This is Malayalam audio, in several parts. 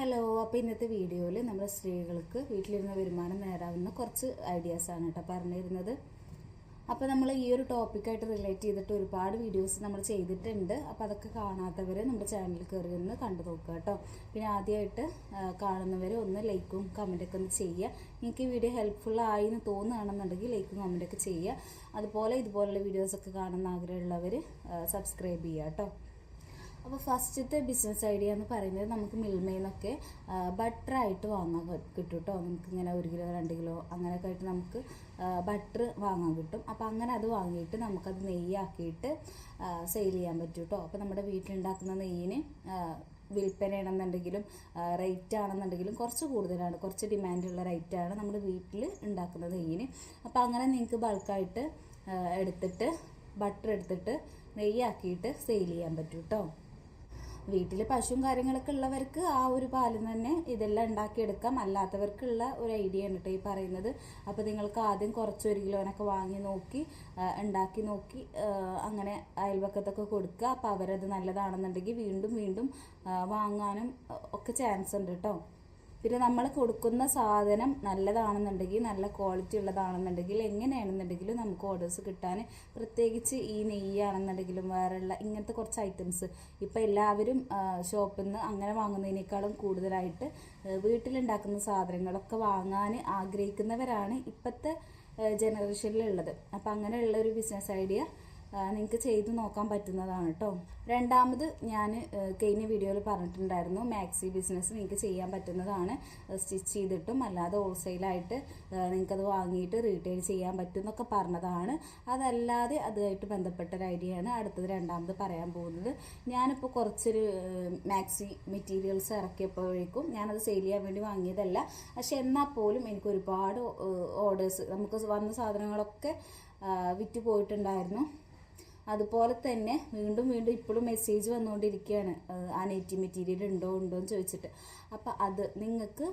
ഹലോ അപ്പോൾ ഇന്നത്തെ വീഡിയോയിൽ നമ്മൾ സ്ത്രീകൾക്ക് വീട്ടിലിരുന്ന വരുമാനം നേടാവുന്ന കുറച്ച് ഐഡിയാസാണ് കേട്ടോ പറഞ്ഞിരുന്നത്. അപ്പോൾ നമ്മൾ ഈ ഒരു ടോപ്പിക്കായിട്ട് റിലേറ്റ് ചെയ്തിട്ട് ഒരുപാട് വീഡിയോസ് നമ്മൾ ചെയ്തിട്ടുണ്ട്. അപ്പോൾ അതൊക്കെ കാണാത്തവർ നമ്മുടെ ചാനൽ കയറി ഒന്ന് കണ്ടു നോക്കുക കേട്ടോ പിന്നെ ആദ്യമായിട്ട് കാണുന്നവർ ഒന്ന് ലൈക്കും കമന്റൊക്കെ ഒന്ന് ചെയ്യുക. നിങ്ങൾക്ക് ഈ വീഡിയോ ഹെൽപ്ഫുൾ ആയി എന്ന് തോന്നുകയാണെന്നുണ്ടെങ്കിൽ ലൈക്കും കമന്റൊക്കെ ചെയ്യുക. അതുപോലെ ഇതുപോലുള്ള വീഡിയോസൊക്കെ കാണുന്ന ആഗ്രഹമുള്ളവർ സബ്സ്ക്രൈബ് ചെയ്യുക കേട്ടോ അപ്പോൾ ഫസ്റ്റത്തെ ബിസിനസ് ഐഡിയ എന്ന് പറയുന്നത് നമുക്ക് മിൽമയിൽനിന്നൊക്കെ ബട്ടറായിട്ട് വാങ്ങാൻ കിട്ടും കേട്ടോ നമുക്കിങ്ങനെ ഒരു കിലോ രണ്ട് കിലോ അങ്ങനെയൊക്കെ ആയിട്ട് നമുക്ക് ബട്ടർ വാങ്ങാൻ കിട്ടും. അപ്പോൾ അങ്ങനെ അത് വാങ്ങിയിട്ട് നമുക്കത് നെയ്യാക്കിയിട്ട് സെയിൽ ചെയ്യാൻ പറ്റും കേട്ടോ അപ്പോൾ നമ്മുടെ വീട്ടിലുണ്ടാക്കുന്ന നെയ്യിന് വിൽപ്പനയാണെന്നുണ്ടെങ്കിലും റേറ്റ് ആണെന്നുണ്ടെങ്കിലും കുറച്ച് കൂടുതലാണ്. കുറച്ച് ഡിമാൻഡുള്ള റേറ്റാണ് നമ്മുടെ വീട്ടിൽ ഉണ്ടാക്കുന്ന നെയ്യിന്. അപ്പോൾ അങ്ങനെ നിങ്ങൾക്ക് ബൾക്കായിട്ട് എടുത്തിട്ട് ബട്ടർ എടുത്തിട്ട് നെയ്യാക്കിയിട്ട് സെയിൽ ചെയ്യാൻ പറ്റും കേട്ടോ വീട്ടിൽ പശുവും കാര്യങ്ങളൊക്കെ ഉള്ളവർക്ക് ആ ഒരു പാലിൽ തന്നെ ഇതെല്ലാം ഉണ്ടാക്കിയെടുക്കാം. അല്ലാത്തവർക്കുള്ള ഒരു ഐഡിയ ആണ് കേട്ടോ ഈ പറയുന്നത്. അപ്പോൾ നിങ്ങൾക്ക് ആദ്യം കുറച്ച് ഒരു കിലോനൊക്കെ വാങ്ങി നോക്കി ഉണ്ടാക്കി നോക്കി അങ്ങനെ അയൽവക്കത്തൊക്കെ കൊടുക്കുക. അപ്പോൾ അവരത് നല്ലതാണെന്നുണ്ടെങ്കിൽ വീണ്ടും വീണ്ടും വാങ്ങാനും ഒക്കെ ചാൻസ് ഉണ്ട് കേട്ടോ പിന്നെ നമ്മൾ കൊടുക്കുന്ന സാധനം നല്ലതാണെന്നുണ്ടെങ്കിൽ നല്ല ക്വാളിറ്റി ഉള്ളതാണെന്നുണ്ടെങ്കിൽ എങ്ങനെയാണെന്നുണ്ടെങ്കിലും നമുക്ക് ഓർഡേഴ്സ് കിട്ടാൻ പ്രത്യേകിച്ച് ഈ നെയ്യാണെന്നുണ്ടെങ്കിലും വേറെയുള്ള ഇങ്ങനത്തെ കുറച്ച് ഐറ്റംസ് ഇപ്പം എല്ലാവരും ഷോപ്പിൽ നിന്ന് അങ്ങനെ വാങ്ങുന്നതിനേക്കാളും കൂടുതലായിട്ട് വീട്ടിലുണ്ടാക്കുന്ന സാധനങ്ങളൊക്കെ വാങ്ങാൻ ആഗ്രഹിക്കുന്നവരാണ് ഇപ്പോഴത്തെ ജനറേഷനിലുള്ളത് അപ്പം അങ്ങനെയുള്ള ഒരു ബിസിനസ് ഐഡിയ നിങ്ങൾക്ക് ചെയ്തു നോക്കാൻ പറ്റുന്നതാണ് കേട്ടോ രണ്ടാമത് ഞാൻ കഴിഞ്ഞ വീഡിയോയിൽ പറഞ്ഞിട്ടുണ്ടായിരുന്നു മാക്സി ബിസിനസ് നിങ്ങൾക്ക് ചെയ്യാൻ പറ്റുന്നതാണ്. സ്റ്റിച്ച് ചെയ്തിട്ടും അല്ലാതെ ഹോൾസെയിലായിട്ട് നിങ്ങൾക്കത് വാങ്ങിയിട്ട് റീറ്റെയിൽ ചെയ്യാൻ പറ്റും എന്നൊക്കെ പറഞ്ഞതാണ്. അതല്ലാതെ അതുമായിട്ട് ബന്ധപ്പെട്ട ഒരു ഐഡിയ ആണ് അടുത്തത് രണ്ടാമത് പറയാൻ പോകുന്നത്. ഞാനിപ്പോൾ കുറച്ചൊരു മാക്സി മെറ്റീരിയൽസ് ഇറക്കിയപ്പോഴേക്കും ഞാനത് സെയിൽ ചെയ്യാൻ വേണ്ടി വാങ്ങിയതല്ല. പക്ഷെ എന്നാൽ പോലും എനിക്ക് ഒരുപാട് ഓർഡേഴ്സ് നമുക്ക് വന്ന സാധനങ്ങളൊക്കെ വിറ്റ് പോയിട്ടുണ്ടായിരുന്നു. അതുപോലെ തന്നെ വീണ്ടും വീണ്ടും ഇപ്പോഴും മെസ്സേജ് വന്നുകൊണ്ടിരിക്കുകയാണ്. ആ നെറ്റി മെറ്റീരിയൽ ഉണ്ടോ ഉണ്ടോ എന്ന് ചോദിച്ചിട്ട്. അപ്പം അത് നിങ്ങൾക്ക്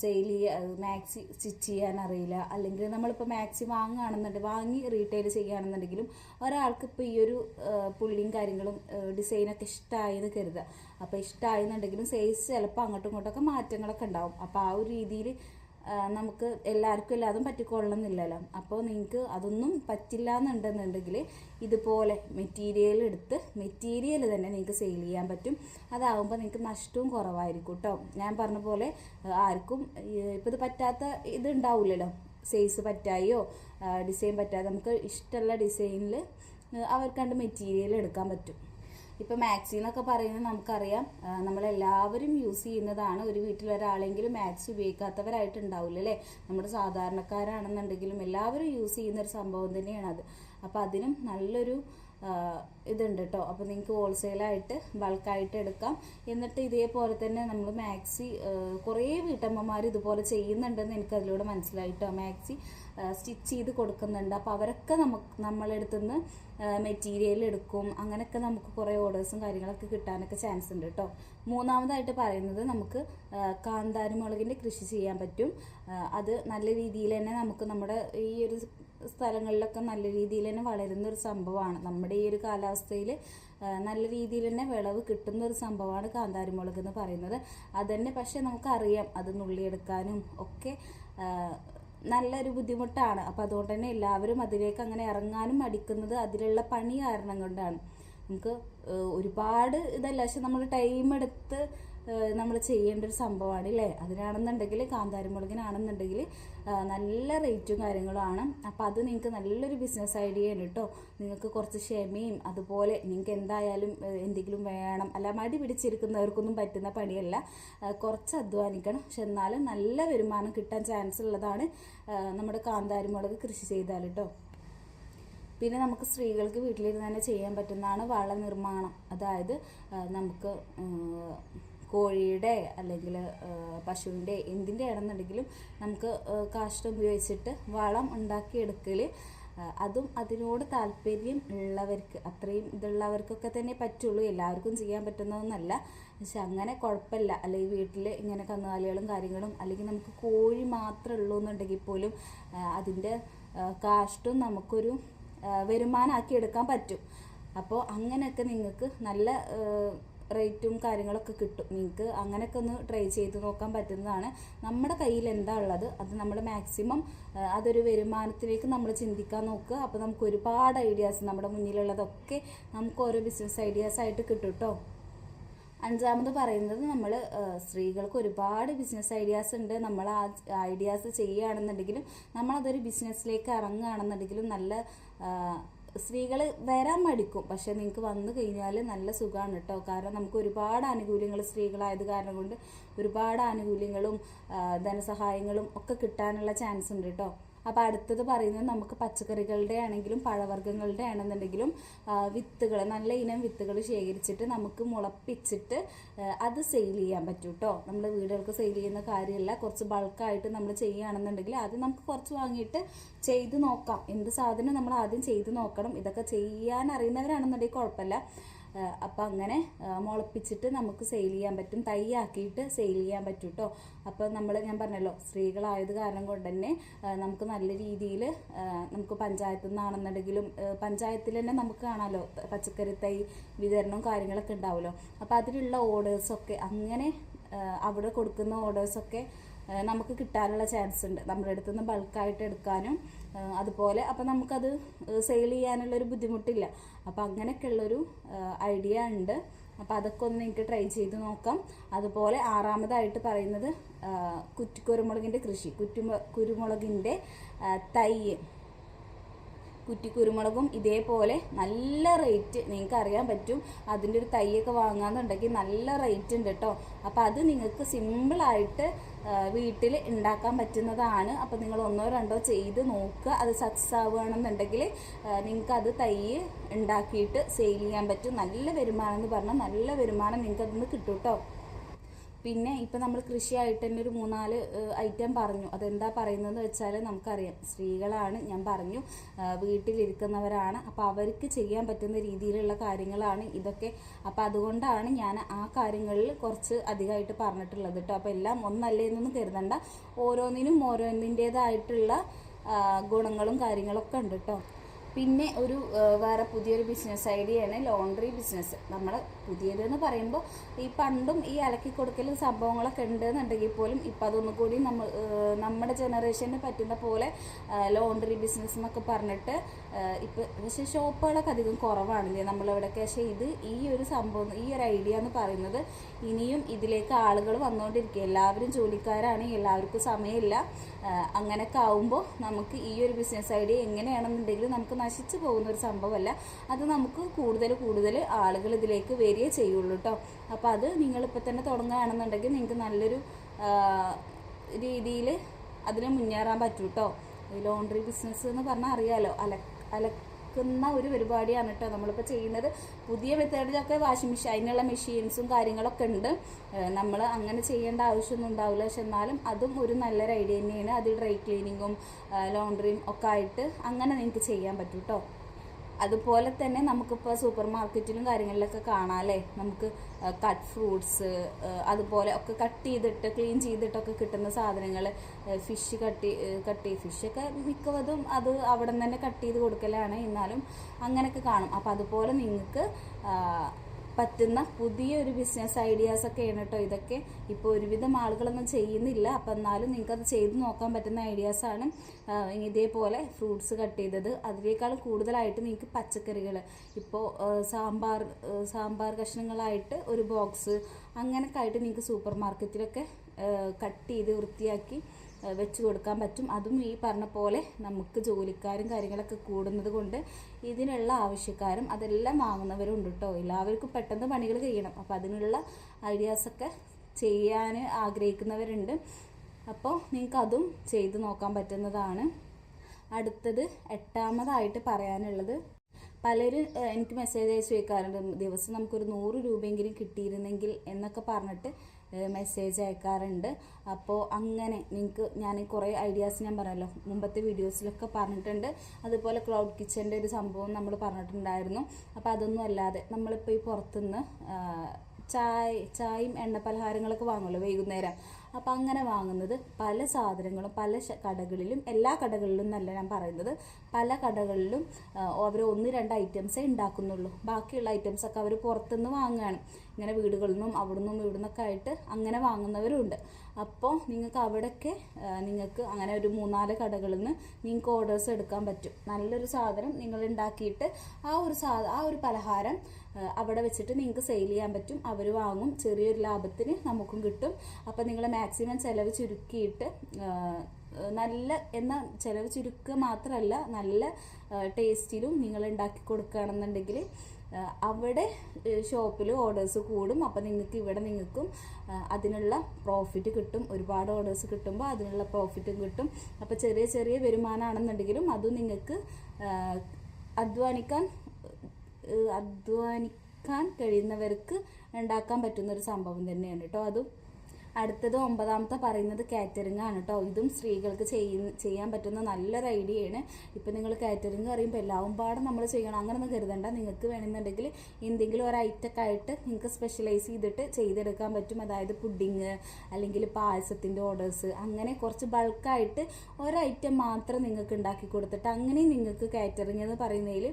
സെയിൽ ചെയ്യുക മാക്സി സ്റ്റിച്ച് ചെയ്യാൻ അറിയില്ല. അല്ലെങ്കിൽ നമ്മളിപ്പോൾ മാക്സി വാങ്ങുകയാണെന്നുണ്ടെങ്കിൽ വാങ്ങി റീറ്റെയിൽ ചെയ്യുകയാണെന്നുണ്ടെങ്കിലും ഒരാൾക്ക് ഇപ്പോൾ ഈ ഒരു പുള്ളിയും കാര്യങ്ങളും ഡിസൈനൊക്കെ ഇഷ്ടമായെന്ന് കരുതുക. അപ്പോൾ ഇഷ്ടമായെന്നുണ്ടെങ്കിലും സൈസ് ചിലപ്പോൾ അങ്ങോട്ടും ഇങ്ങോട്ടൊക്കെ മാറ്റങ്ങളൊക്കെ ഉണ്ടാവും. അപ്പോൾ ആ ഒരു രീതിയിൽ നമുക്ക് എല്ലാവർക്കും എല്ലാതും പറ്റിക്കൊള്ളണമെന്നില്ലല്ലോ അപ്പോൾ നിങ്ങൾക്ക് അതൊന്നും പറ്റില്ല എന്നുണ്ടെന്നുണ്ടെങ്കിൽ ഇതുപോലെ മെറ്റീരിയൽ എടുത്ത് മെറ്റീരിയൽ തന്നെ നിങ്ങൾക്ക് സെയിൽ ചെയ്യാൻ പറ്റും. അതാവുമ്പോൾ നിങ്ങൾക്ക് നഷ്ടവും കുറവായിരിക്കും കേട്ടോ ഞാൻ പറഞ്ഞ പോലെ ആർക്കും ഇപ്പോൾ ഇത് പറ്റാത്ത ഇത് ഉണ്ടാവില്ലല്ലോ സൈസ് പറ്റായോ ഡിസൈൻ പറ്റാതെ നമുക്ക് ഇഷ്ടമുള്ള ഡിസൈനിൽ അവർക്കണ്ട് മെറ്റീരിയൽ എടുക്കാൻ പറ്റും. ഇപ്പം മാക്സി എന്നൊക്കെ പറയുന്നത് നമുക്കറിയാം. നമ്മളെല്ലാവരും യൂസ് ചെയ്യുന്നതാണ്. ഒരു വീട്ടിൽ ഒരാളെങ്കിലും മാക്സി ഉപയോഗിക്കാത്തവരായിട്ടുണ്ടാവില്ല അല്ലേ? നമ്മുടെ സാധാരണക്കാരാണെന്നുണ്ടെങ്കിലും എല്ലാവരും യൂസ് ചെയ്യുന്ന ഒരു സംഭവം തന്നെയാണ് അത് അപ്പം അതിനും നല്ലൊരു ഇതുണ്ട് കേട്ടോ അപ്പോൾ നിങ്ങൾക്ക് ഹോൾസെയിലായിട്ട് ബൾക്കായിട്ട് എടുക്കാം. എന്നിട്ട് ഇതേപോലെ തന്നെ നമ്മൾ മാക്സി കുറേ വീട്ടമ്മമാർ ഇതുപോലെ ചെയ്യുന്നുണ്ടെന്ന് എനിക്ക് അതിലൂടെ മനസ്സിലായിട്ടോ മാക്സി സ്റ്റിച്ച് ചെയ്ത് കൊടുക്കുന്നുണ്ട്. അപ്പോൾ അവരൊക്കെ നമുക്ക് നമ്മളെടുത്തുനിന്ന് മെറ്റീരിയൽ എടുക്കും. അങ്ങനെയൊക്കെ നമുക്ക് കുറേ ഓർഡേഴ്സും കാര്യങ്ങളൊക്കെ കിട്ടാനൊക്കെ ചാൻസ് ഉണ്ട് കേട്ടോ മൂന്നാമതായിട്ട് പറയുന്നത് നമുക്ക് കാന്താരി മുളകിന്റെ കൃഷി ചെയ്യാൻ പറ്റും. അത് നല്ല രീതിയിൽ തന്നെ നമുക്ക് നമ്മുടെ ഈ ഒരു സ്ഥലങ്ങളിലൊക്കെ നല്ല രീതിയിൽ തന്നെ വളരുന്ന ഒരു സംഭവമാണ്. നമ്മുടെ ഈ ഒരു കാലാവസ്ഥയിൽ നല്ല രീതിയിൽ തന്നെ വിളവ് കിട്ടുന്ന ഒരു സംഭവമാണ് കാന്താരി മുളക് എന്ന് പറയുന്നത്. അതന്നെ പക്ഷെ നമുക്കറിയാം അത് നുള്ളിയെടുക്കാനും ഒക്കെ നല്ലൊരു ബുദ്ധിമുട്ടാണ്. അപ്പോൾ അതുകൊണ്ട് തന്നെ എല്ലാവരും അതിലേക്ക് അങ്ങനെ ഇറങ്ങാനും മടിക്കുന്നത് അതിലുള്ള പണി കാരണം കൊണ്ടാണ്. നമുക്ക് ഒരുപാട് ഇതല്ല പക്ഷെ നമ്മൾ ടൈം എടുത്ത് നമ്മൾ ചെയ്യേണ്ട ഒരു സംഭവമാണ് അല്ലേ അതിനാണെന്നുണ്ടെങ്കിൽ കാന്താരി മുളകിനാണെന്നുണ്ടെങ്കിൽ നല്ല റേറ്റും കാര്യങ്ങളുമാണ്. അപ്പോൾ അത് നിങ്ങൾക്ക് നല്ലൊരു ബിസിനസ് ഐഡിയ ആണ് കേട്ടോ നിങ്ങൾക്ക് കുറച്ച് ക്ഷമയും അതുപോലെ നിങ്ങൾക്ക് എന്തായാലും എന്തെങ്കിലും വേണം. അല്ല മടി പിടിച്ചിരിക്കുന്നവർക്കൊന്നും പറ്റുന്ന പണിയല്ല. കുറച്ച് അധ്വാനിക്കണം. പക്ഷെ എന്നാലും നല്ല വരുമാനം കിട്ടാൻ ചാൻസ് ഉള്ളതാണ് നമ്മുടെ കാന്താരി മുളക് കൃഷി ചെയ്താൽ കേട്ടോ പിന്നെ നമുക്ക് സ്ത്രീകൾക്ക് വീട്ടിലിരുന്ന് തന്നെ ചെയ്യാൻ പറ്റുന്നതാണ് വള നിർമ്മാണം. അതായത് നമുക്ക് കോഴിയുടെ അല്ലെങ്കിൽ പശുവിന്റെ എന്തിന്റെ ആണെന്നുണ്ടെങ്കിലും നമുക്ക് കാഷ്ടം ഉപയോഗിച്ചിട്ട് വളം ഉണ്ടാക്കിയെടുക്കൽ അതും അതിനോട് താല്പര്യം ഉള്ളവർക്ക് അത്രയും ഇതുള്ളവർക്കൊക്കെ തന്നെ പറ്റുള്ളൂ. എല്ലാവർക്കും ചെയ്യാൻ പറ്റുന്നതൊന്നല്ല. പക്ഷെ അങ്ങനെ കുഴപ്പമില്ല. അല്ലെങ്കിൽ വീട്ടിൽ ഇങ്ങനെ കന്നുകാലികളും കാര്യങ്ങളും അല്ലെങ്കിൽ നമുക്ക് കോഴി മാത്രമേ ഉള്ളൂ എന്നുണ്ടെങ്കിൽ പോലും അതിന്റെ കാഷ്ടവും നമുക്കൊരു വരുമാനമാക്കി എടുക്കാൻ പറ്റും. അപ്പോൾ അങ്ങനെയൊക്കെ നിങ്ങൾക്ക് നല്ല റേറ്റും കാര്യങ്ങളൊക്കെ കിട്ടും. നിങ്ങൾക്ക് അങ്ങനെയൊക്കെ ഒന്ന് ട്രൈ ചെയ്ത് നോക്കാൻ പറ്റുന്നതാണ്. നമ്മുടെ കയ്യിൽ എന്താ ഉള്ളത്? അത് നമ്മൾ മാക്സിമം അതൊരു വരുമാനത്തിലേക്ക് നമ്മൾ ചിന്തിക്കാൻ നോക്കുക. അപ്പോൾ നമുക്ക് ഒരുപാട് ഐഡിയാസ് നമ്മുടെ മുന്നിലുള്ളതൊക്കെ നമുക്ക് ഓരോ ബിസിനസ് ഐഡിയാസ് ആയിട്ട് കിട്ടും കേട്ടോ അഞ്ചാമത് പറയുന്നത് നമ്മൾ സ്ത്രീകൾക്ക് ഒരുപാട് ബിസിനസ് ഐഡിയാസ് ഉണ്ട്. നമ്മൾ ആ ഐഡിയാസ് ചെയ്യുകയാണെന്നുണ്ടെങ്കിലും നമ്മളതൊരു ബിസിനസ്സിലേക്ക് ഇറങ്ങുകയാണെന്നുണ്ടെങ്കിലും നല്ല സ്ത്രീകൾ വരാൻ മടിക്കും. പക്ഷെ നിങ്ങൾക്ക് വന്നു കഴിഞ്ഞാൽ നല്ല സുഖമാണ് കേട്ടോ കാരണം നമുക്ക് ഒരുപാട് ആനുകൂല്യങ്ങൾ സ്ത്രീകളായത് കാരണം കൊണ്ട് ഒരുപാട് ആനുകൂല്യങ്ങളും ധനസഹായങ്ങളും ഒക്കെ കിട്ടാനുള്ള ചാൻസ് ഉണ്ട് കേട്ടോ അപ്പോൾ അടുത്തത് പറയുന്നത് നമുക്ക് പച്ചക്കറികളുടെ ആണെങ്കിലും പഴവർഗങ്ങളുടെ ആണെന്നുണ്ടെങ്കിലും വിത്തുകൾ നല്ല ഇനം വിത്തുകൾ ശേഖരിച്ചിട്ട് നമുക്ക് മുളപ്പിച്ചിട്ട് അത് സെയിൽ ചെയ്യാൻ പറ്റും കേട്ടോ നമ്മൾ വീടുകൾക്ക് സെയിൽ ചെയ്യുന്ന കാര്യമല്ല. കുറച്ച് ബൾക്കായിട്ട് നമ്മൾ ചെയ്യുകയാണെന്നുണ്ടെങ്കിൽ അത് നമുക്ക് കുറച്ച് വാങ്ങിയിട്ട് ചെയ്ത് നോക്കാം. എന്ത് സാധനം നമ്മൾ ആദ്യം ചെയ്ത് നോക്കണം. ഇതൊക്കെ ചെയ്യാൻ അറിയുന്നവരാണെന്നുണ്ടെങ്കിൽ കുഴപ്പമില്ല. അപ്പം അങ്ങനെ മുളപ്പിച്ചിട്ട് നമുക്ക് സെയിൽ ചെയ്യാൻ പറ്റും. തൈയാക്കിയിട്ട് സെയിൽ ചെയ്യാൻ പറ്റും കേട്ടോ അപ്പോൾ നമ്മൾ ഞാൻ പറഞ്ഞല്ലോ സ്ത്രീകളായത് കാരണം കൊണ്ട് തന്നെ നമുക്ക് നല്ല രീതിയിൽ നമുക്ക് പഞ്ചായത്തിൽ നിന്നാണെന്നുണ്ടെങ്കിലും പഞ്ചായത്തിൽ തന്നെ നമുക്ക് കാണാമല്ലോ പച്ചക്കറി തൈ വിതരണവും കാര്യങ്ങളൊക്കെ ഉണ്ടാവുമല്ലോ അപ്പോൾ അതിലുള്ള ഓർഡേഴ്സൊക്കെ അങ്ങനെ അവിടെ കൊടുക്കുന്ന ഓർഡേഴ്സൊക്കെ നമുക്ക് കിട്ടാനുള്ള ചാൻസ് ഉണ്ട്. നമ്മുടെ അടുത്ത് നിന്ന് ബൾക്കായിട്ട് എടുക്കാനും അതുപോലെ അപ്പം നമുക്കത് സെയിൽ ചെയ്യാനുള്ളൊരു ബുദ്ധിമുട്ടില്ല. അപ്പം അങ്ങനെയൊക്കെയുള്ളൊരു ഐഡിയ ഉണ്ട്. അപ്പം അതൊക്കെ ഒന്ന് നിങ്ങൾക്ക് ട്രൈ ചെയ്ത് നോക്കാം. അതുപോലെ ആറാമതായിട്ട് പറയുന്നത് കുറ്റി കുറ്റിക്കുരുമുളകിന്റെ കൃഷി. കുറ്റുമ കുരുമുളകിന്റെ തൈ. കുറ്റി കുരുമുളകും ഇതേപോലെ നല്ല റേറ്റ് നിങ്ങൾക്ക് അറിയാൻ പറ്റും. അതിന്റെ ഒരു തൈയൊക്കെ വാങ്ങാന്നുണ്ടെങ്കിൽ നല്ല റേറ്റ് ഉണ്ട് കേട്ടോ അപ്പോൾ അത് നിങ്ങൾക്ക് സിമ്പിളായിട്ട് വീട്ടിൽ ഉണ്ടാക്കാൻ പറ്റുന്നതാണ്. അപ്പോൾ നിങ്ങൾ ഒന്നോ രണ്ടോ ചെയ്ത് നോക്കുക. അത് സക്സസ് ആവുകയാണെന്നുണ്ടെങ്കിൽ നിങ്ങൾക്ക് അത് തൈ ഉണ്ടാക്കിയിട്ട് സെയിൽ ചെയ്യാൻ പറ്റും. നല്ല വരുമാനം എന്ന് പറഞ്ഞാൽ നല്ല വരുമാനം നിങ്ങൾക്ക് നിന്ന് കിട്ടും കേട്ടോ പിന്നെ ഇപ്പം നമ്മൾ കൃഷിയായിട്ട് തന്നെ ഒരു മൂന്നാൽ ഐറ്റം പറഞ്ഞു. അതെന്താ പറയുന്നതെന്ന് വെച്ചാൽ നമുക്കറിയാം. സ്ത്രീകളാണ് ഞാൻ പറഞ്ഞു വീട്ടിലിരിക്കുന്നവരാണ്. അപ്പോൾ അവർക്ക് ചെയ്യാൻ പറ്റുന്ന രീതിയിലുള്ള കാര്യങ്ങളാണ് ഇതൊക്കെ. അപ്പോൾ അതുകൊണ്ടാണ് ഞാൻ ആ കാര്യങ്ങളിൽ കുറച്ച് അധികമായിട്ട് പറഞ്ഞിട്ടുള്ളത് കേട്ടോ. അപ്പോൾ എല്ലാം ഒന്നല്ലേ എന്നൊന്നും കരുതണ്ട. ഓരോന്നിനും ഓരോന്നിന്റേതായിട്ടുള്ള ഗുണങ്ങളും കാര്യങ്ങളൊക്കെ ഉണ്ട് കേട്ടോ. പിന്നെ ഒരു വേറെ പുതിയൊരു ബിസിനസ് ഐഡിയയാണ് ലോണ്ടറി ബിസിനസ് നമ്മൾ പുതിയതെന്ന് പറയുമ്പോൾ ഈ പണ്ടും ഈ അലക്കി കൊടുക്കലും സംഭവങ്ങളൊക്കെ ഉണ്ടെന്നുണ്ടെങ്കിൽ പോലും ഇപ്പം അതൊന്നും കൂടി നമ്മൾ നമ്മുടെ ജനറേഷന് പറ്റുന്ന പോലെ ലോണ്ടറി ബിസിനസ് എന്നൊക്കെ പറഞ്ഞിട്ട് ഇപ്പം പക്ഷേ ഷോപ്പുകളൊക്കെ അധികം കുറവാണല്ലേ നമ്മളിവിടെയൊക്കെ പക്ഷേ ഇത് ഈ ഒരു സംഭവം ഈ ഒരു ഐഡിയ എന്ന് പറയുന്നത് ഇനിയും ഇതിലേക്ക് ആളുകൾ വന്നുകൊണ്ടിരിക്കുക എല്ലാവരും ജോലിക്കാരാണ് എല്ലാവർക്കും സമയമില്ല. അങ്ങനെയൊക്കെ ആവുമ്പോൾ നമുക്ക് ഈ ഒരു ബിസിനസ് ഐഡിയ എങ്ങനെയാണെന്നുണ്ടെങ്കിൽ നമുക്ക് നശിച്ചു പോകുന്ന ഒരു സംഭവമല്ല. അത് നമുക്ക് കൂടുതൽ കൂടുതൽ ആളുകൾ ഇതിലേക്ക് വരികയേ ചെയ്യുള്ളൂ കേട്ടോ അപ്പോൾ അത് നിങ്ങളിപ്പോൾ തന്നെ തുടങ്ങുകയാണെന്നുണ്ടെങ്കിൽ നിങ്ങൾക്ക് നല്ലൊരു രീതിയിൽ അതിനെ മുന്നേറാൻ പറ്റും കേട്ടോ ലോണ്ടറി ബിസിനസ് എന്ന് പറഞ്ഞാൽ അറിയാമല്ലോ അല അല അലക്കുന്ന ഒരു പരിപാടിയാണ് കേട്ടോ നമ്മളിപ്പോൾ ചെയ്യുന്നത്. പുതിയ മെത്തേഡിലൊക്കെ വാഷിംഗ് മെഷീൻ അതിനുള്ള മെഷീൻസും കാര്യങ്ങളൊക്കെ ഉണ്ട്. നമ്മൾ അങ്ങനെ ചെയ്യേണ്ട ആവശ്യമൊന്നും ഉണ്ടാവില്ല. പക്ഷെ എന്നാലും അതും ഒരു നല്ലൊരു ഐഡിയ തന്നെയാണ്. അത് ഡ്രൈ ക്ലീനിങ്ങും ലോണ്ടറിയും ഒക്കെ ആയിട്ട് അങ്ങനെ നിങ്ങൾക്ക് ചെയ്യാൻ പറ്റും കേട്ടോ. അതുപോലെ തന്നെ നമുക്കിപ്പോൾ സൂപ്പർ മാർക്കറ്റിലും കാര്യങ്ങളിലൊക്കെ കാണാമല്ലേ നമുക്ക് കട്ട് ഫ്രൂട്ട്സ് അതുപോലെ ഒക്കെ കട്ട് ചെയ്തിട്ട് ക്ലീൻ ചെയ്തിട്ടൊക്കെ കിട്ടുന്ന സാധനങ്ങൾ ഫിഷ് കട്ട് കട്ട് ഫിഷൊക്കെ മിക്കവതും അത് അവിടെ നിന്ന് തന്നെ കട്ട് ചെയ്ത് കൊടുക്കലാണ്. എന്നാലും അങ്ങനെയൊക്കെ കാണും. അപ്പോൾ അതുപോലെ നിങ്ങൾക്ക് പറ്റുന്ന പുതിയൊരു ബിസിനസ് ഐഡിയാസ് ഒക്കെയാണ് കേട്ടോ ഇതൊക്കെ. ഇപ്പോൾ ഒരുവിധം ആളുകളൊന്നും ചെയ്യുന്നില്ല. അപ്പം എന്നാലും അത് ചെയ്ത് നോക്കാൻ പറ്റുന്ന ഐഡിയാസാണ് ഇതേപോലെ ഫ്രൂട്ട്സ് കട്ട് ചെയ്തത്. അതിനേക്കാൾ കൂടുതലായിട്ട് നിങ്ങൾക്ക് പച്ചക്കറികൾ ഇപ്പോൾ സാമ്പാർ സാമ്പാർ കഷ്ണങ്ങളായിട്ട് ഒരു ബോക്സ് അങ്ങനെയൊക്കെ ആയിട്ട് നിങ്ങൾക്ക് സൂപ്പർ മാർക്കറ്റിലൊക്കെ കട്ട് ചെയ്ത് വൃത്തിയാക്കി വെച്ച് കൊടുക്കാൻ പറ്റും. അതും ഈ പറഞ്ഞ പോലെ നമുക്ക് ജോലിക്കാരും കാര്യങ്ങളൊക്കെ കൂടുന്നത് കൊണ്ട് ഇതിനുള്ള ആവശ്യക്കാരും അതെല്ലാം വാങ്ങുന്നവരുണ്ട് കേട്ടോ എല്ലാവർക്കും പെട്ടെന്ന് പണികൾ ചെയ്യണം അപ്പോൾ അതിനുള്ള ഐഡിയാസൊക്കെ ചെയ്യാൻ ആഗ്രഹിക്കുന്നവരുണ്ട്. അപ്പോൾ നിങ്ങൾക്ക് അതും ചെയ്ത് നോക്കാൻ പറ്റുന്നതാണ്. അടുത്തത് എട്ടാമതായിട്ട് പറയാനുള്ളത് പലരും എനിക്ക് മെസ്സേജ് അയച്ചു വയ്ക്കാറുണ്ട് ദിവസം നമുക്കൊരു നൂറ് രൂപയെങ്കിലും കിട്ടിയിരുന്നെങ്കിൽ എന്നൊക്കെ പറഞ്ഞിട്ട് മെസ്സേജ് അയക്കാറുണ്ട്. അപ്പോൾ അങ്ങനെ നിങ്ങൾക്ക് ഞാൻ കുറേ ഐഡിയാസ് ഞാൻ പറഞ്ഞല്ലോ മുമ്പത്തെ വീഡിയോസിലൊക്കെ പറഞ്ഞിട്ടുണ്ട്. അതുപോലെ ക്ലൗഡ് കിച്ചന്റെ ഒരു സംഭവം നമ്മൾ പറഞ്ഞിട്ടുണ്ടായിരുന്നു. അപ്പോൾ അതൊന്നും അല്ലാതെ നമ്മളിപ്പോൾ ഈ പുറത്തുനിന്ന് ചായ ചായയും എണ്ണ പലഹാരങ്ങളൊക്കെ വാങ്ങുമല്ലോ വൈകുന്നേരം. അപ്പോൾ അങ്ങനെ വാങ്ങുന്നത് പല സാധനങ്ങളും പല കടകളിലും എല്ലാ കടകളിലും എന്നല്ല ഞാൻ പറയുന്നത്. പല കടകളിലും അവർ ഒന്ന് രണ്ട് ഐറ്റംസേ ഉണ്ടാക്കുന്നുള്ളൂ. ബാക്കിയുള്ള ഐറ്റംസൊക്കെ അവർ പുറത്തുനിന്ന് വാങ്ങുകയാണ്. ഇങ്ങനെ വീടുകളിൽ നിന്നും അവിടെ നിന്നും ഇവിടെ നിന്നൊക്കെ ആയിട്ട് അങ്ങനെ വാങ്ങുന്നവരുണ്ട്. അപ്പോൾ നിങ്ങൾക്ക് അവിടെയൊക്കെ നിങ്ങൾക്ക് അങ്ങനെ ഒരു മൂന്നാൽ കടകളിൽ നിന്ന് നിങ്ങൾക്ക് ഓർഡേഴ്സ് എടുക്കാൻ പറ്റും. നല്ലൊരു സാധനം നിങ്ങൾ ഉണ്ടാക്കിയിട്ട് ആ ഒരു സാ ആ ഒരു പലഹാരം അവിടെ വെച്ചിട്ട് നിങ്ങൾക്ക് സെയിൽ ചെയ്യാൻ പറ്റും. അവർ വാങ്ങും. ചെറിയൊരു ലാഭത്തിന് നമുക്കും കിട്ടും. അപ്പോൾ നിങ്ങൾ മാക്സിമം ചിലവ് ചുരുക്കിയിട്ട് നല്ല എന്നാൽ ചിലവ് ചുരുക്കുക മാത്രമല്ല നല്ല ടേസ്റ്റിലും നിങ്ങൾ ഉണ്ടാക്കി കൊടുക്കുകയാണെന്നുണ്ടെങ്കിൽ അവിടെ ഷോപ്പിൽ ഓർഡേഴ്സ് കൂടും. അപ്പോൾ നിങ്ങൾക്ക് ഇവിടെ നിങ്ങൾക്കും അതിനുള്ള പ്രോഫിറ്റ് കിട്ടും. ഒരുപാട് ഓർഡേഴ്സ് കിട്ടുമ്പോൾ അതിനുള്ള പ്രോഫിറ്റും കിട്ടും. അപ്പോൾ ചെറിയ ചെറിയ വരുമാനമാണെന്നുണ്ടെങ്കിലും അതും നിങ്ങൾക്ക് അധ്വാനിക്കാൻ അധ്വാനിക്കാൻ കഴിയുന്നവർക്ക് ഉണ്ടാക്കാൻ പറ്റുന്ന ഒരു സംഭവം തന്നെയാണ് കേട്ടോ. അതും അടുത്തത് ഒമ്പതാമത്തെ പറയുന്നത് കാറ്ററിംഗ് ആണ് കേട്ടോ ഇതും സ്ത്രീകൾക്ക് ചെയ്യാൻ പറ്റുന്ന നല്ലൊരു ഐഡിയയാണ് ഇപ്പം നിങ്ങൾ കാറ്ററിംഗ് പറയുമ്പോൾ എല്ലാവും പാടും നമ്മൾ ചെയ്യണം. അങ്ങനെയൊന്നും കരുതണ്ട. നിങ്ങൾക്ക് വേണമെന്നുണ്ടെങ്കിൽ എന്തെങ്കിലും ഒരു ഐറ്റൊക്കെ ആയിട്ട് നിങ്ങൾക്ക് സ്പെഷ്യലൈസ് ചെയ്തിട്ട് ചെയ്തെടുക്കാൻ പറ്റും. അതായത് പുഡിങ് അല്ലെങ്കിൽ പായസത്തിന്റെ ഓർഡേഴ്സ്. അങ്ങനെ കുറച്ച് ബൾക്കായിട്ട് ഒരു ഐറ്റം മാത്രം നിങ്ങൾക്ക് ഉണ്ടാക്കി കൊടുത്തിട്ട് അങ്ങനെ നിങ്ങൾക്ക് കാറ്ററിംഗ് എന്ന് പറയുന്നതിൽ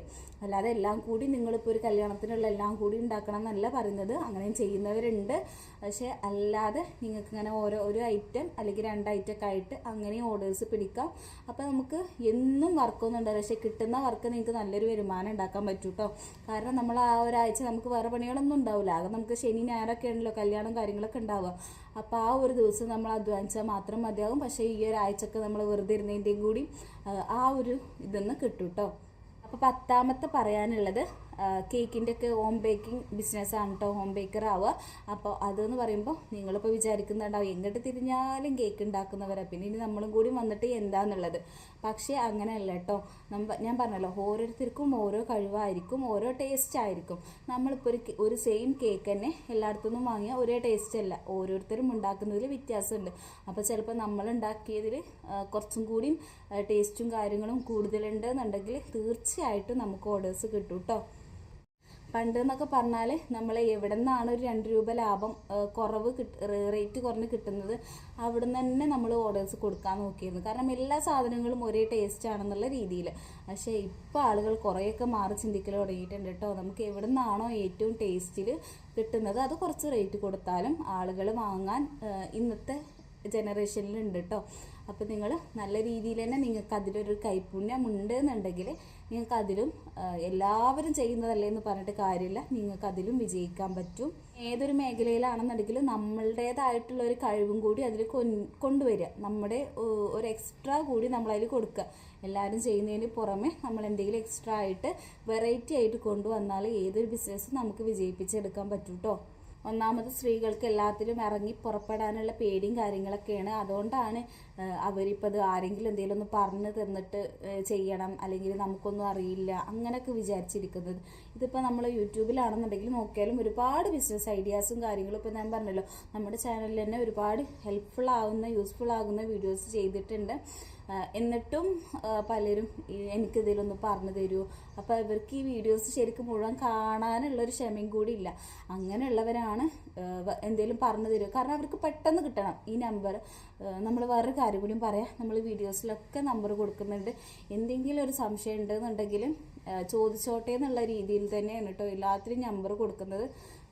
അല്ലാതെ എല്ലാം കൂടി നിങ്ങളിപ്പോൾ ഒരു കല്യാണത്തിനുള്ള എല്ലാം കൂടി ഉണ്ടാക്കണം എന്നല്ല പറയുന്നത്. അങ്ങനെയും ചെയ്യുന്നവരുണ്ട്. പക്ഷേ അല്ലാതെ നിങ്ങൾക്ക് ഇങ്ങനെ ഓരോ ഒരു ഐറ്റം അല്ലെങ്കിൽ രണ്ട് ഐറ്റം ഒക്കെ ആയിട്ട് അങ്ങനെ ഓർഡേഴ്സ് പിടിക്കാം. അപ്പോൾ നമുക്ക് എന്നും വർക്കൊന്നും ഉണ്ടാവില്ല. പക്ഷേ കിട്ടുന്ന വർക്ക് നിങ്ങൾക്ക് നല്ലൊരു വരുമാനം ഉണ്ടാക്കാൻ പറ്റും കേട്ടോ കാരണം നമ്മൾ ആ ഒരാഴ്ച നമുക്ക് വേറെ പണികളൊന്നും ഉണ്ടാവില്ല. ആകെ നമുക്ക് ശനി ഞായറൊക്കെ ആണല്ലോ കല്യാണം കാര്യങ്ങളൊക്കെ ഉണ്ടാവുക. അപ്പോൾ ആ ഒരു ദിവസം നമ്മൾ അധ്വാനിച്ചാൽ മാത്രം മതിയാകും. പക്ഷേ ഈ ഒരാഴ്ചക്ക് നമ്മൾ വെറുതെ ഇരുന്നതിന്റെയും കൂടി ആ ഒരു ഇതൊന്ന് കിട്ടും കേട്ടോ അപ്പോൾ പത്താമത്തെ പറയാനുള്ളത് കേക്കിന്റെ ഒക്കെ ഹോം ബേക്കിംഗ് ബിസിനസ്സാണ് കേട്ടോ ഹോം ബേക്കർ ആവുക. അപ്പോൾ അതെന്ന് പറയുമ്പോൾ നിങ്ങളിപ്പോൾ വിചാരിക്കുന്നുണ്ടാവും എങ്ങോട്ട് തിരിഞ്ഞാലും കേക്ക് ഉണ്ടാക്കുന്നവരാണ് പിന്നെ ഇനി നമ്മളും കൂടി വന്നിട്ട് എന്താണെന്നുള്ളത് പക്ഷേ അങ്ങനെയല്ല കേട്ടോ നമ്മ ഞാൻ പറഞ്ഞല്ലോ ഓരോരുത്തർക്കും ഓരോ കഴിവായിരിക്കും ഓരോ ടേസ്റ്റ് ആയിരിക്കും. നമ്മളിപ്പോൾ ഒരു ഒരു സെയിം കേക്ക് തന്നെ എല്ലായിടത്തു നിന്നും വാങ്ങിയാൽ ഒരേ ടേസ്റ്റ് അല്ല. ഓരോരുത്തരും ഉണ്ടാക്കുന്നതിൽ വ്യത്യാസമുണ്ട്. അപ്പോൾ ചിലപ്പോൾ നമ്മൾ ഉണ്ടാക്കിയതിൽ കുറച്ചും കൂടിയും ടേസ്റ്റും കാര്യങ്ങളും കൂടുതലുണ്ട് എന്നുണ്ടെങ്കിൽ തീർച്ചയായിട്ടും നമുക്ക് ഓർഡേഴ്സ് കിട്ടും കേട്ടോ പണ്ട് എന്നൊക്കെ പറഞ്ഞാൽ നമ്മൾ എവിടെ നിന്നാണ് ഒരു രണ്ട് രൂപ ലാഭം കുറവ് റേറ്റ് കുറഞ്ഞ് കിട്ടുന്നത് അവിടെ നിന്ന് തന്നെ നമ്മൾ ഓർഡേഴ്സ് കൊടുക്കാൻ നോക്കിയിരുന്നു. കാരണം എല്ലാ സാധനങ്ങളും ഒരേ ടേസ്റ്റ് ആണെന്നുള്ള രീതിയിൽ പക്ഷേ ഇപ്പോൾ ആളുകൾ കുറേയൊക്കെ മാറി ചിന്തിക്കൽ തുടങ്ങിയിട്ടുണ്ട് കേട്ടോ നമുക്ക് എവിടെ നിന്നാണോ ഏറ്റവും ടേസ്റ്റിൽ കിട്ടുന്നത് അത് കുറച്ച് റേറ്റ് കൊടുത്താലും ആളുകൾ വാങ്ങാൻ ഇന്നത്തെ ജനറേഷനിലുണ്ട് കേട്ടോ അപ്പോൾ നിങ്ങൾ നല്ല രീതിയിൽ തന്നെ നിങ്ങൾക്ക് അതിലൊരു കൈപ്പുണ്യം ഉണ്ട് എന്നുണ്ടെങ്കിൽ നിങ്ങൾക്ക് അതിലും എല്ലാവരും ചെയ്യുന്നതല്ലേ എന്ന് പറഞ്ഞിട്ട് കാര്യമില്ല. നിങ്ങൾക്ക് അതിലും വിജയിക്കാൻ പറ്റും. ഏതൊരു മേഖലയിലാണെന്നുണ്ടെങ്കിലും നമ്മളുടേതായിട്ടുള്ള ഒരു കഴിവും കൂടി അതിൽ കൊണ്ടുവരിക. നമ്മുടെ ഒരു എക്സ്ട്രാ കൂടി നമ്മളതിൽ കൊടുക്കുക. എല്ലാവരും ചെയ്യുന്നതിന് പുറമെ നമ്മൾ എന്തെങ്കിലും എക്സ്ട്രാ ആയിട്ട് വെറൈറ്റി ആയിട്ട് കൊണ്ടുവന്നാൽ ഏതൊരു ബിസിനസ്സും നമുക്ക് വിജയിപ്പിച്ചെടുക്കാൻ പറ്റും കേട്ടോ ഒന്നാമത് സ്ത്രീകൾക്ക് എല്ലാത്തിലും ഇറങ്ങി പുറപ്പെടാനുള്ള പേടിയും കാര്യങ്ങളൊക്കെയാണ്. അതുകൊണ്ടാണ് അവരിപ്പോൾ അത് ആരെങ്കിലും എന്തെങ്കിലും ഒന്ന് പറഞ്ഞു തന്നിട്ട് ചെയ്യണം അല്ലെങ്കിൽ നമുക്കൊന്നും അറിയില്ല അങ്ങനെയൊക്കെ വിചാരിച്ചിരിക്കുന്നത്. ഇതിപ്പോൾ നമ്മൾ യൂട്യൂബിലാണെന്നുണ്ടെങ്കിൽ നോക്കിയാലും ഒരുപാട് ബിസിനസ് ഐഡിയാസും കാര്യങ്ങളും ഇപ്പോൾ ഞാൻ പറഞ്ഞല്ലോ. നമ്മുടെ ചാനലിൽ തന്നെ ഒരുപാട് ഹെൽപ്ഫുൾ ആകുന്ന യൂസ്ഫുൾ ആകുന്ന വീഡിയോസ് ചെയ്തിട്ടുണ്ട്. എന്നിട്ടും പലരും എനിക്കിതിലൊന്ന് പറഞ്ഞു തരൂ. അപ്പോൾ ഇവർക്ക് ഈ വീഡിയോസ് ശരിക്കും മുഴുവൻ കാണാനുള്ളൊരു ക്ഷമയും കൂടി ഇല്ല. അങ്ങനെയുള്ളവരാണ് എന്തെങ്കിലും പറഞ്ഞു തരുക കാരണം അവർക്ക് പെട്ടെന്ന് കിട്ടണം ഈ നമ്പർ നമ്മൾ വേറൊരു കാര്യം കൂടിയും പറയാം. നമ്മൾ വീഡിയോസിലൊക്കെ നമ്പർ കൊടുക്കുന്നുണ്ട്. എന്തെങ്കിലും ഒരു സംശയം ഉണ്ടെന്നുണ്ടെങ്കിൽ ചോദിച്ചോട്ടേ എന്നുള്ള രീതിയിൽ തന്നെയാണ് കേട്ടോ എല്ലാത്തിനും നമ്പർ കൊടുക്കുന്നത്.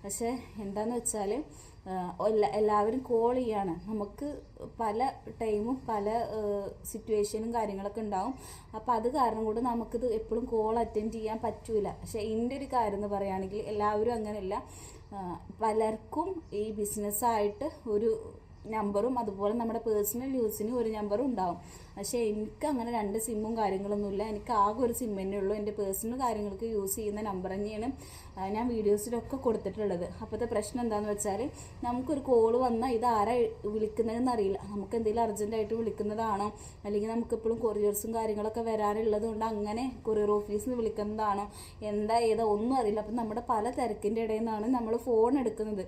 പക്ഷേ എന്താണെന്ന് വെച്ചാൽ എല്ലാവരും കോൾ ചെയ്യാണ്. നമുക്ക് പല ടൈമും പല സിറ്റുവേഷനും കാര്യങ്ങളൊക്കെ ഉണ്ടാവും. അപ്പോൾ അത് കാരണം കൊണ്ട് നമുക്കിത് എപ്പോഴും കോൾ അറ്റൻഡ് ചെയ്യാൻ പറ്റൂല. പക്ഷേ എന്റെ ഒരു കാര്യം എന്ന് പറയുകയാണെങ്കിൽ എല്ലാവരും അങ്ങനെയല്ല. പലർക്കും ഈ ബിസിനസ്സായിട്ട് ഒരു നമ്പറും അതുപോലെ നമ്മുടെ പേഴ്സണൽ യൂസിന് ഒരു നമ്പറും ഉണ്ടാവും. പക്ഷേ എനിക്ക് അങ്ങനെ രണ്ട് സിമ്മും കാര്യങ്ങളൊന്നുമില്ല എനിക്ക് ആകെ ഒരു സിം തന്നെ ഉള്ളൂ. എന്റെ പേഴ്സണൽ കാര്യങ്ങൾക്ക് യൂസ് ചെയ്യുന്ന നമ്പർ തന്നെയാണ് ഞാൻ വീഡിയോസിലൊക്കെ കൊടുത്തിട്ടുള്ളത്. അപ്പോഴത്തെ പ്രശ്നം എന്താണെന്ന് വെച്ചാൽ നമുക്കൊരു കോൾ വന്നാൽ ഇത് ആരാ വിളിക്കുന്നതെന്ന് അറിയില്ല. നമുക്ക് എന്തെങ്കിലും അർജന്റായിട്ട് വിളിക്കുന്നതാണോ? അല്ലെങ്കിൽ നമുക്കിപ്പോഴും കൊറിയേഴ്സും കാര്യങ്ങളൊക്കെ വരാനുള്ളത് കൊണ്ട് അങ്ങനെ കൊറിയർ ഓഫീസിൽ നിന്ന് വിളിക്കുന്നതാണോ? എന്താ ഏതാ? ഒന്നും അറിയില്ല. അപ്പം നമ്മുടെ പല തിരക്കിന്റെ ഇടയിൽ നിന്നാണ് നമ്മൾ ഫോൺ എടുക്കുന്നത്.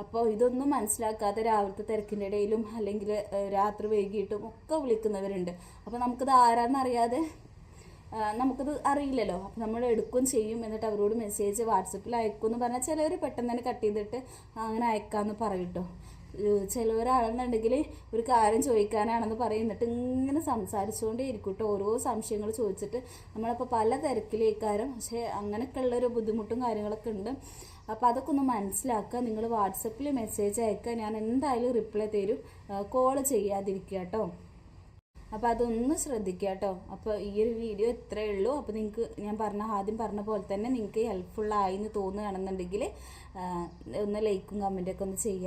അപ്പോൾ ഇതൊന്നും മനസ്സിലാക്കാതെ രാവിലത്തെ തിരക്കിന്റെ ഇടയിലും അല്ലെങ്കിൽ രാത്രി വൈകിട്ടും ഒക്കെ വിളിക്കുന്നവരുണ്ട്. അപ്പോൾ നമുക്കത് ആരാന്നറിയാതെ നമുക്കത് അറിയില്ലല്ലോ. അപ്പോൾ നമ്മൾ എടുക്കുകയും ചെയ്യും എന്നിട്ട് അവരോട് മെസ്സേജ് വാട്സപ്പിൽ അയക്കും എന്ന് പറഞ്ഞാൽ ചിലവർ പെട്ടെന്ന് തന്നെ കട്ട് ചെയ്തിട്ട് അങ്ങനെ അയക്കാമെന്ന് പറയട്ടോ. ചിലവരാണെന്നുണ്ടെങ്കിൽ ഒരു കാര്യം ചോദിക്കാനാണെന്ന് പറയും. എന്നിട്ട് ഇങ്ങനെ സംസാരിച്ചുകൊണ്ടേ ഇരിക്കും കേട്ടോ ഓരോ സംശയങ്ങൾ ചോദിച്ചിട്ട് നമ്മളപ്പോൾ പല തിരക്കിലേക്കാരും പക്ഷേ അങ്ങനെയൊക്കെ ഉള്ളൊരു ബുദ്ധിമുട്ടും കാര്യങ്ങളൊക്കെ ഉണ്ട്. അപ്പോൾ അതൊക്കെ ഒന്ന് മനസ്സിലാക്കുക. നിങ്ങൾ വാട്സപ്പിൽ മെസ്സേജ് അയക്കുക. ഞാൻ എന്തായാലും റിപ്ലൈ തരും. കോൾ ചെയ്യാതിരിക്കുക കേട്ടോ. അപ്പോൾ അതൊന്ന് ശ്രദ്ധിക്കുക കേട്ടോ. അപ്പോൾ ഈ ഒരു വീഡിയോ ഇത്രയേ ഉള്ളൂ. അപ്പോൾ നിങ്ങൾക്ക് ഞാൻ പറഞ്ഞ ആദ്യം പറഞ്ഞ പോലെ തന്നെ നിങ്ങൾക്ക് ഹെൽപ്ഫുൾ ആയി എന്ന് തോന്നുകയാണെന്നുണ്ടെങ്കിൽ ഒന്ന് ലൈക്കും കമന്റൊക്കെ ഒന്ന് ചെയ്യുക.